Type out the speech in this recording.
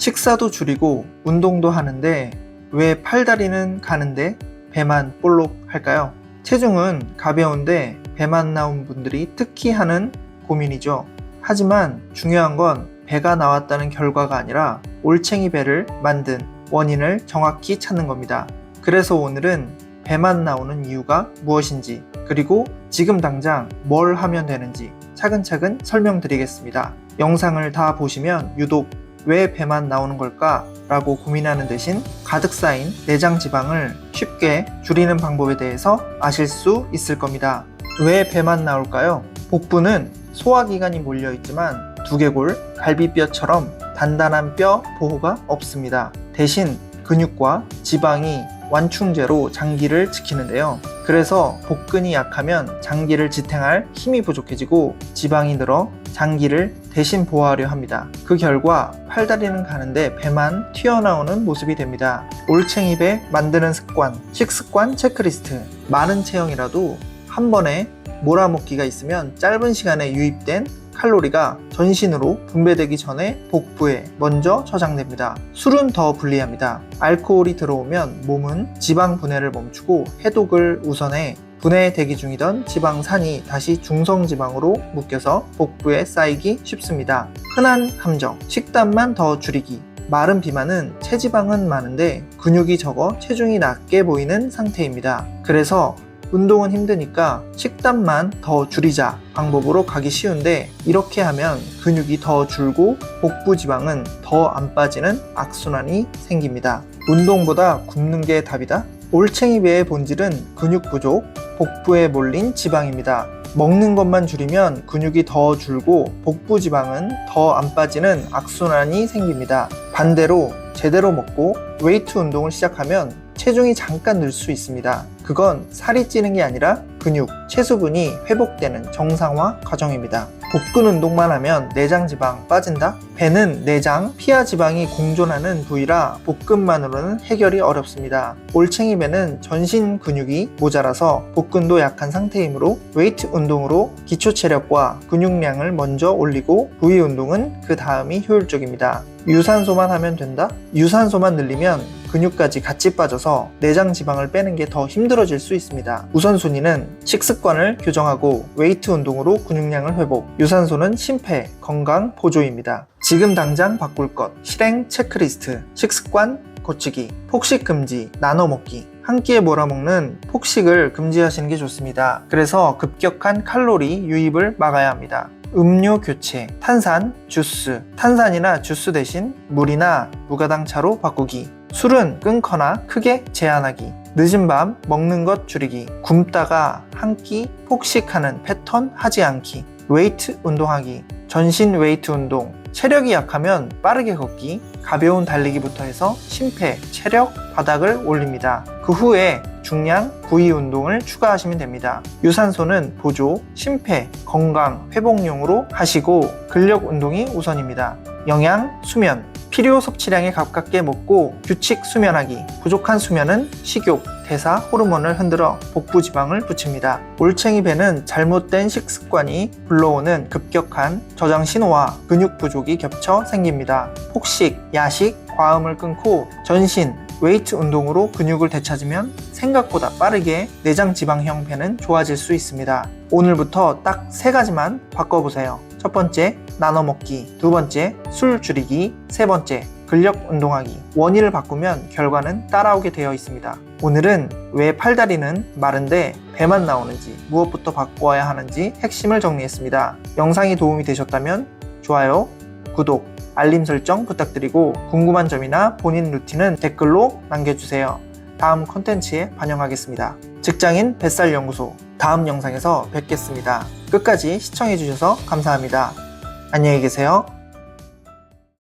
식사도 줄이고 운동도 하는데 왜 팔다리는 가는데 배만 볼록 할까요? 체중은 가벼운데 배만 나온 분들이 특히 하는 고민이죠. 하지만 중요한 건 배가 나왔다는 결과가 아니라 올챙이 배를 만든 원인을 정확히 찾는 겁니다. 그래서 오늘은 배만 나오는 이유가 무엇인지 그리고 지금 당장 뭘 하면 되는지 차근차근 설명드리겠습니다. 영상을 다 보시면 유독 왜 배만 나오는 걸까? 라고 고민하는 대신 가득 쌓인 내장 지방을 쉽게 줄이는 방법에 대해서 아실 수 있을 겁니다. 왜 배만 나올까요? 복부는 소화기관이 몰려있지만 두개골, 갈비뼈처럼 단단한 뼈 보호가 없습니다. 대신 근육과 지방이 완충제로 장기를 지키는데요. 그래서 복근이 약하면 장기를 지탱할 힘이 부족해지고 지방이 늘어 장기를 대신 보호하려 합니다. 그 결과 팔다리는 가는데 배만 튀어나오는 모습이 됩니다. 올챙이 배 만드는 습관, 식습관 체크리스트. 많은 체형이라도 한 번에 몰아먹기가 있으면 짧은 시간에 유입된 칼로리가 전신으로 분배되기 전에 복부에 먼저 저장됩니다. 술은 더 불리합니다. 알코올이 들어오면 몸은 지방 분해를 멈추고 해독을 우선해 분해 대기 중이던 지방산이 다시 중성지방으로 묶여서 복부에 쌓이기 쉽습니다. 흔한 함정, 식단만 더 줄이기. 마른 비만은 체지방은 많은데 근육이 적어 체중이 낮게 보이는 상태입니다. 그래서 운동은 힘드니까 식단만 더 줄이자 방법으로 가기 쉬운데 이렇게 하면 근육이 더 줄고 복부 지방은 더 안 빠지는 악순환이 생깁니다. 운동보다 굶는 게 답이다? 올챙이 배의 본질은 근육 부족, 복부에 몰린 지방입니다. 먹는 것만 줄이면 근육이 더 줄고 복부 지방은 더 안 빠지는 악순환이 생깁니다. 반대로 제대로 먹고 웨이트 운동을 시작하면 체중이 잠깐 늘 수 있습니다. 그건 살이 찌는 게 아니라 근육, 체수분이 회복되는 정상화 과정입니다. 복근 운동만 하면 내장 지방 빠진다? 배는 내장, 피하 지방이 공존하는 부위라 복근만으로는 해결이 어렵습니다. 올챙이 배는 전신 근육이 모자라서 복근도 약한 상태이므로 웨이트 운동으로 기초 체력과 근육량을 먼저 올리고 부위 운동은 그 다음이 효율적입니다. 유산소만 하면 된다? 유산소만 늘리면 근육까지 같이 빠져서 내장 지방을 빼는 게 더 힘들어질 수 있습니다. 우선순위는 식습관을 교정하고 웨이트 운동으로 근육량을 회복, 유산소는 심폐, 건강 보조입니다. 지금 당장 바꿀 것, 실행 체크리스트, 식습관 고치기, 폭식 금지, 나눠 먹기. 한 끼에 몰아먹는 폭식을 금지하시는 게 좋습니다. 그래서 급격한 칼로리 유입을 막아야 합니다. 음료 교체, 탄산, 주스, 탄산이나 주스 대신 물이나 무가당차로 바꾸기, 술은 끊거나 크게 제한하기, 늦은 밤 먹는 것 줄이기, 굶다가 한 끼 폭식하는 패턴 하지 않기, 웨이트 운동하기, 전신 웨이트 운동, 체력이 약하면 빠르게 걷기, 가벼운 달리기부터 해서 심폐, 체력, 바닥을 올립니다. 그 후에 중량, 부위 운동을 추가하시면 됩니다. 유산소는 보조, 심폐, 건강, 회복용으로 하시고 근력 운동이 우선입니다. 영양, 수면, 필요 섭취량에 가깝게 먹고 규칙 수면하기, 부족한 수면은 식욕, 대사, 호르몬을 흔들어 복부 지방을 붙입니다. 올챙이 배는 잘못된 식습관이 불러오는 급격한 저장 신호와 근육 부족이 겹쳐 생깁니다. 폭식, 야식, 과음을 끊고 전신, 웨이트 운동으로 근육을 되찾으면 생각보다 빠르게 내장 지방형 배는 좋아질 수 있습니다. 오늘부터 딱 세 가지만 바꿔보세요. 첫 번째, 나눠 먹기. 두 번째, 술 줄이기. 세 번째, 근력 운동하기. 원인을 바꾸면 결과는 따라오게 되어 있습니다. 오늘은 왜 팔다리는 마른데 배만 나오는지, 무엇부터 바꿔야 하는지 핵심을 정리했습니다. 영상이 도움이 되셨다면 좋아요, 구독, 알림 설정 부탁드리고 궁금한 점이나 본인 루틴은 댓글로 남겨주세요. 다음 컨텐츠에 반영하겠습니다. 직장인 뱃살 연구소 다음 영상에서 뵙겠습니다. 끝까지 시청해주셔서 감사합니다. 안녕히 계세요.